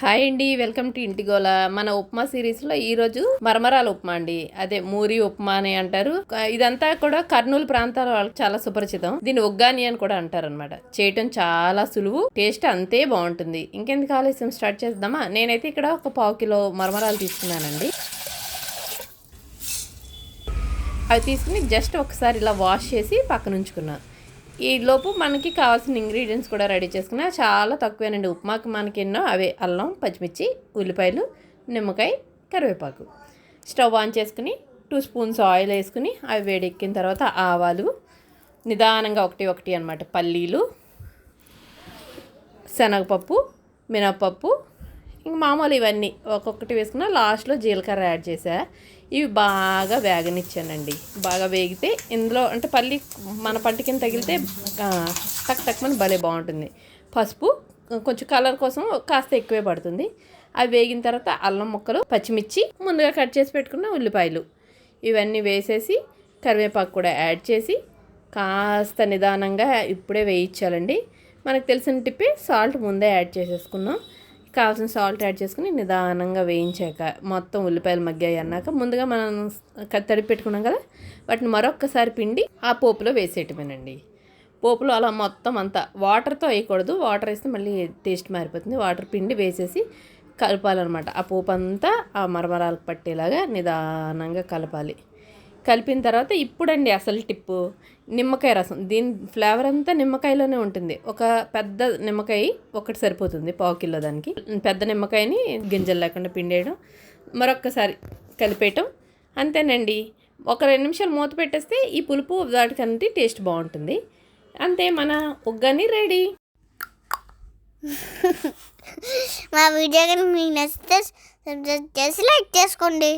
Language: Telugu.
హాయ్ అండి వెల్కమ్ టు ఇంటిగోల మన ఉప్మా సిరీస్లో ఈ రోజు మరమరాల ఉప్మా అండి. అదే మూరి ఉప్మా అని అంటారు. ఇదంతా కూడా కర్నూలు ప్రాంతాల వాళ్ళకి చాలా సుపరిచితం. దీన్ని ఒగ్గాని అని కూడా అంటారు అనమాట చేయటం చాలా సులువు టేస్ట్ అంతే బాగుంటుంది. ఇంకెందుకు ఆలస్యం? స్టార్ట్ చేద్దామా? నేనైతే ఇక్కడ ఒక పావు కిలో మరమరాలు తీసుకున్నానండి. అవి తీసుకుని జస్ట్ ఒకసారి ఇలా వాష్ చేసి పక్కన ఉంచుకున్నాను ఈ లోపు మనకి కావాల్సిన ఇంగ్రీడియంట్స్ కూడా రెడీ చేసుకున్నా. చాలా తక్కువేనండి. ఉప్మాకి మనకి ఎన్నో అవే అల్లం పచ్చిమిర్చి ఉల్లిపాయలు నిమ్మకాయ కరివేపాకు. స్టవ్ ఆన్ చేసుకుని టూ స్పూన్స్ ఆయిల్ వేసుకుని అవి వేడెక్కిన తర్వాత ఆవాలు నిదానంగా ఒకటి ఒకటి అనమాట పల్లీలు శనగపప్పు మినప్పప్పు ఇంక మామూలు ఇవన్నీ. ఒక్కొక్కటి వేసుకున్న లాస్ట్లో జీలకర్ర యాడ్ చేసా. ఇవి బాగా వేగనిచ్చానండి. బాగా వేగితే ఇందులో అంటే పల్లి మన పంట కింద తగిలితే ఆ, తక్కువని భలే బాగుంటుంది. పసుపు కొంచెం కలర్ కోసం కాస్త ఎక్కువే పడుతుంది. అవి వేగిన తర్వాత అల్లం ముక్కలు పచ్చిమిర్చి ముందుగా కట్ చేసి పెట్టుకున్న ఉల్లిపాయలు. ఇవన్నీ వేసేసి కరివేపాకు కూడా యాడ్ చేసి కాస్త నిదానంగా ఇప్పుడే వేయించాలండి. మనకు తెలిసిన టిప్పి సాల్ట్ ముందే యాడ్ చేసేసుకున్నాం. కావాల్సిన సాల్ట్ యాడ్ చేసుకుని నిదానంగా వేయించాక మొత్తం ఉల్లిపాయలు మగ్గాయి అన్నాక ముందుగా మనం తడిపి పెట్టుకున్నాం కదా వాటిని మరొక్కసారి పిండి ఆ పోపులో వేసేయటమేనండి. పోపులో అలా మొత్తం అంతా వాటర్తో వేయకూడదు వాటర్ వేస్తే మళ్ళీ టేస్ట్ మారిపోతుంది. వాటర్ పిండి వేసేసి కలపాలన్నమాట. ఆ పోపు అంతా ఆ మరమరాలకు పట్టేలాగా నిదానంగా కలపాలి. కలిపిన తర్వాత ఇప్పుడండి అసలు టిప్పు. నిమ్మకాయ రసం. దీని ఫ్లేవర్ అంతా నిమ్మకాయలోనే ఉంటుంది. ఒక పెద్ద నిమ్మకాయ ఒకటి సరిపోతుంది పావు కిలో దానికి. పెద్ద నిమ్మకాయని గింజలు లేకుండా పిండేయడం మరొక్కసారి కలిపేయటం. అంతేనండి. ఒక రెండు నిమిషాలు మూత పెట్టేస్తే ఈ పులుపు వాటికంటే టేస్ట్ బాగుంటుంది. అంతే మన ఉగ్గని రెడీ. మా వీడియో కనుక మీకు నచ్చితే సబ్స్క్రైబ్ చేసి లైక్ చేసుకోండి.